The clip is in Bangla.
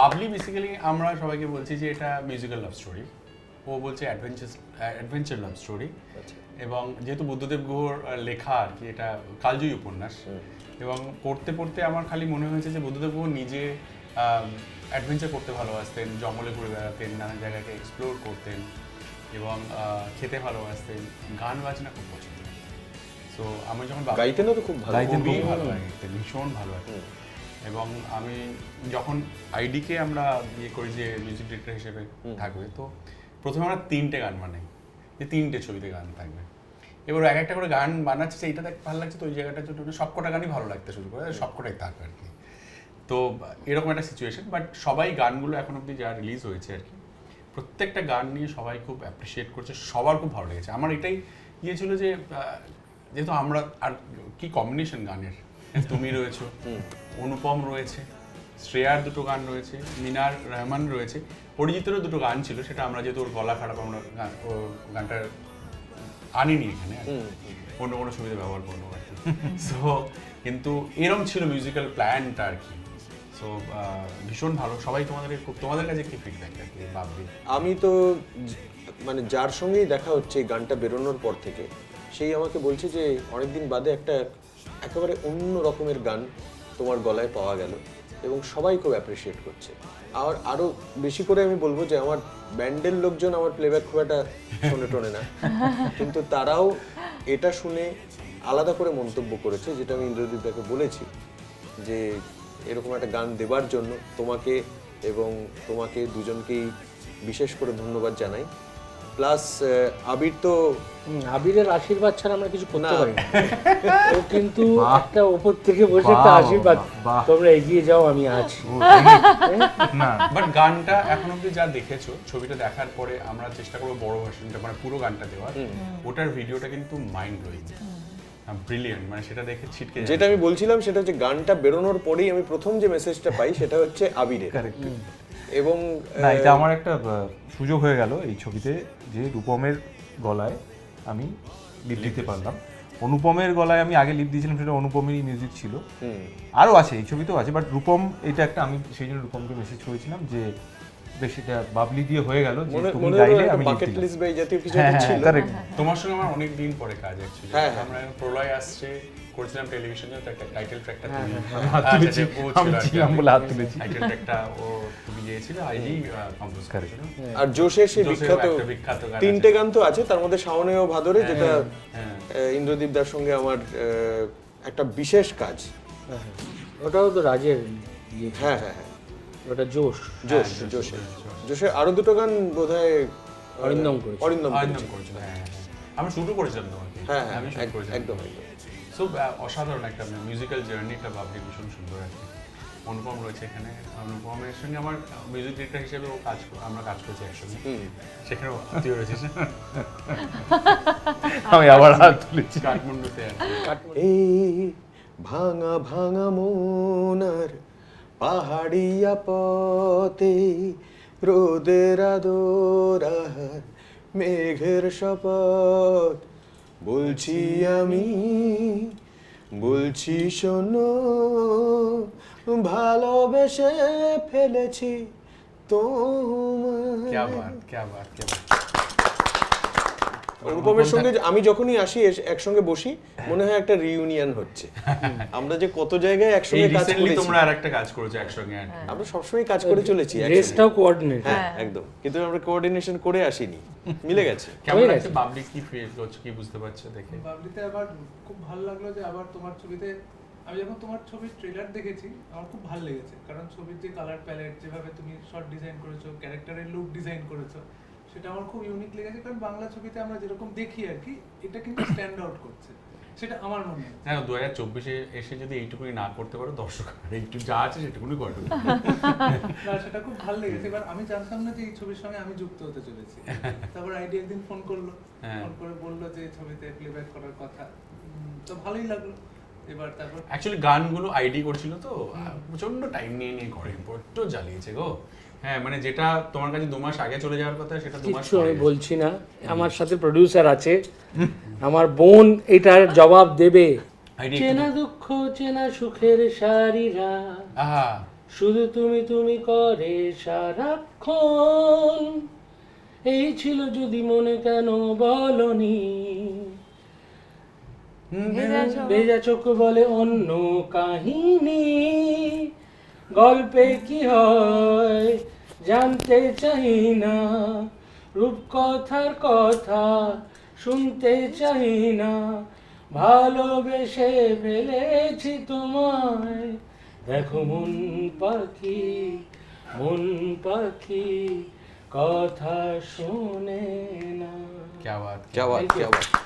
বাবলি বেসিক্যালি আমরা সবাইকে বলছি যে এটা মিউজিক্যাল লাভ স্টোরি ও বলছে অ্যাডভেঞ্চার অ্যাডভেঞ্চার লাভ স্টোরি এবং যেহেতু বুদ্ধদেব গুহর লেখা আর কি এটা কালজয়ী উপন্যাস। এবং পড়তে পড়তে আমার খালি মনে হয়েছে যে বুদ্ধদেব গুহ নিজে অ্যাডভেঞ্চার করতে ভালোবাসতেন জঙ্গলে ঘুরে বেড়াতেন নানা জায়গাকে এক্সপ্লোর করতেন এবং খেতে ভালোবাসতেন গান বাজনা খুব পছন্দ। সো আমি যখন গাইতেনও তো খুব ভালো। গাইতেন খুবই ভালো লাগতো ভীষণ ভালো লাগতো এবং আমি যখন আইডিকে আমরা ইয়ে করি যে মিউজিক ডিরেক্টর হিসেবে থাকবে তো প্রথমে আমরা তিনটে গান বানাই যে তিনটে ছবিতে গান থাকবে। এবার এক একটা করে গান বানাচ্ছে যে এইটা দেখ ভালো লাগছে তো ওই জায়গাটার জন্য সবকটা গানই ভালো লাগতে শুরু করে সবকটাই থাকবে আর কি। তো এরকম একটা সিচুয়েশন বাট সবাই গানগুলো এখন অবধি যা রিলিজ হয়েছে আর কি প্রত্যেকটা গান নিয়ে সবাই খুব অ্যাপ্রিসিয়েট করছে সবার খুব ভালো লেগেছে। আমার এটাই ইয়ে ছিল যে যেহেতু আমরা আর কি কম্বিনেশন গানের তুমি রয়েছো। অনুপম রয়েছে শ্রেয়ার দুটো গান রয়েছে মিনার রহমান রয়েছে। অরিজিতেরও দুটো গান ছিল সেটা আমরা যেহেতু ওর গলা খারাপ আমরা গান গানটা আনিনি এখানে। অন্য কোনো ছবিতে ব্যবহার করব আর কি সো কিন্তু এরম ছিল মিউজিক্যাল প্ল্যানটা আর কি। সো ভীষণ ভালো। সবাই তোমাদের খুব তোমাদের কাছে কি ফিডব্যাক আর কি ভাববি আমি তো মানে যার সঙ্গেই দেখা হচ্ছে এই গানটা বেরোনোর পর থেকে সেই আমাকে বলছে যে অনেকদিন বাদে একটা একেবারে অন্য রকমের গান তোমার গলায় পাওয়া গেল এবং সবাই খুব অ্যাপ্রিসিয়েট করছে। আর আরও বেশি করে আমি বলব যে আমার ব্যান্ডের লোকজন আমার প্লেব্যাক খুব একটা শোনে টোনে না। কিন্তু তারাও এটা শুনে আলাদা করে মন্তব্য করেছে, যেটা আমি ইন্দ্রদীপ বলেছি যে এরকম একটা গান দেবার জন্য তোমাকে এবং তোমাকে দুজনকেই বিশেষ করে ধন্যবাদ জানাই। প্লাস আবির তো আবিরের আশীর্বাদ ছাড়া আমরা কিছু করতে পারি না। ও কিন্তু একটা ওপর থেকে বসে একটা আশীর্বাদ। তোমরা এগিয়ে যাও আমি আছি। না। বাট গানটা এখন অব্দি যা দেখেছ ছবিটা দেখার পরে আমরা চেষ্টা করব বড় ভার্সনটা মানে পুরো গানটা দেওয়ার। ওটার ভিডিওটা কিন্তু মাইন্ড ব্লোয়িং ব্রিলিয়েন্ট মানে সেটা দেখে ছিটকে যেটা আমি বলছিলাম সেটা হচ্ছে গানটা বেরোনোর পরেই আমি প্রথম যে মেসেজটা পাই সেটা হচ্ছে আবিরের। কারেক্ট এবং না এটা আমার একটা সুযোগ হয়ে গেল এই ছবিতে যে রূপমের গলায় আমি লিপ দিতে পারলাম। অনুপমের গলায় আমি আগে লিপ দিয়েছিলাম সেটা অনুপমেরই মিউজিক ছিল। আরও আছে এই ছবিতেও আছে বাট রূপম এটা একটা আমি সেই জন্য রূপমকে মেসেজ করেছিলাম যে বেশ এটা বাবলি দিয়ে হয়ে গেল যে তুমি গাইলে আমি লিপ বাকেট লিস্ট বা জাতীয় কিছু হ্যাঁ একটা হ্যাঁ ছিল তোমার সঙ্গে আমার অনেক দিন পরে কাজ অ্যাকচুয়ালি হ্যাঁ, হ্যাঁ। আমরা প্রলয় আসছে করেছিলাম টেলিভিশনে তো একটা টাইটেল ট্র্যাকটা তুমি হাত আচ্ছা, তুলেছি ও আমি। ছিলাম বলে হাত তুলেছি। টাইটেল ট্র্যাকটা ও গিয়েছিল আইডি কম্পোজ করেছিল। আর জোশের সেই বিখ্যাত বিখ্যাত তিনটে গান তো আছে তার মধ্যে শাওনে ও ভাদরে যেটা হ্যাঁ। ইন্দ্রদীপ দার সঙ্গে আমার একটা বিশেষ কাজ। ওটাও তো রাজের ইয়ে, হ্যাঁ হ্যাঁ হ্যাঁ। ওটা জোশ। জোশ জোশে জোশে আরও দুটো গান বোধহয় অরিন্দম করেছে। অরিন্দম। করেছিল। হ্যাঁ হ্যাঁ, হ্যাঁ। আমরা শুরু করেছিলাম তোমাকে। হ্যাঁ হ্যাঁ আমি শুরু করেছিলাম। একদম একদম। সো অসাধারণ একটা মিউজিক্যাল জার্নিটা ভাবলি ভীষণ সুন্দর আর অনুপম রয়েছে এখানে। অনুপমের সঙ্গে আমার মিউজিক ডিরেক্টর হিসেবে ও কাজ আমরা কাজ করেছি একসঙ্গে। সেখানেও তুই রয়েছিস আমি আবার হাত তুলেছি। কাঠমান্ডুতে এই ভাঙা ভাঙা মনার পাহাড়িয়া পথে রোদের আদোরার মেঘের শপথ। বলছি আমি বলছি শোনো ভালোবেসে ফেলেছি অনুপমের সঙ্গে আমি যখনই আসি একসঙ্গে বসি মনে হয় একটা রিউনিয়ন হচ্ছে। আমরা যে কত জায়গায় একসঙ্গে কাজ করেছি। তোমরা আরেকটা কাজ করেছ একসঙ্গে হ্যাঁ। আমরা সবসময় কাজ করে চলেছি রেসটাও হ্যাঁ, কোঅর্ডিনেট হ্যাঁ একদম। কিন্তু আমরা কোঅর্ডিনেশন করে আসিনি। মিলে গেছে। কেমন লাগছে কি ফিল কি বুঝতে পারছ দেখে? আবার খুব ভালো লাগল যে আবার তোমার ছবিতে আমি যখন তোমার ছবির ট্রেলার দেখেছি আমার খুব ভালো লেগেছে। কারণ ছবির যে কালার প্যালেট যেভাবে তুমি শর্ট ডিজাইন করেছ ক্যারেক্টারের লুক ডিজাইন করেছ সেটা আমার খুব ইউনিক লেগেছে। কারণ বাংলা ছবিতে আমরা যেরকম দেখি আর কি এটা কিন্তু স্ট্যান্ড আউট করছে। সেটা আমার মনে হয়। হ্যাঁ দু হাজার চব্বিশে এসে যদি এইটুকুনি না করতে পারো দর্শক আর একটু যা আছে সেটুকুনি করে না সেটা খুব ভালো লেগেছে। এবার আমি জানতাম না যে এই ছবির সঙ্গে আমি যুক্ত হতে চলেছি। তারপর আইডি একদিন ফোন করল। হ্যাঁ। ফোন করে বলল যে ছবিতে প্লেব্যাক করার কথা। তো ভালোই লাগল। এবার তারপর? অ্যাকচুয়ালি গানগুলো আইডি করছিল তো প্রচণ্ড টাইম নিয়ে নিয়ে করে বড্ড জ্বালিয়েছে গো। হ্যাঁ মানে যেটা তোমার কাছে দু মাস আগে চলে যাওয়ার কথা সেটা দু মাস আমি বলছি না। আমার সাথে প্রডিউসার আছে। আমার বোন এটার জবাব দেবে। চেনা দুঃখ চেনা সুখের সারিরা আহা। শুধু তুমি তুমি করে সারাক্ষণ। এই ছিল যদি মনে কেন বলনি। ভেজা চোখ বলে অন্য কাহিনী গল্পে কি হয় জানতে চাই না রূপকথার কথা শুনতে চাই না ভালোবেসে ফেলেছি তোমায় দেখো মন পাখি মন পাখি কথা শোনে না क्या बात क्या बात क्या बात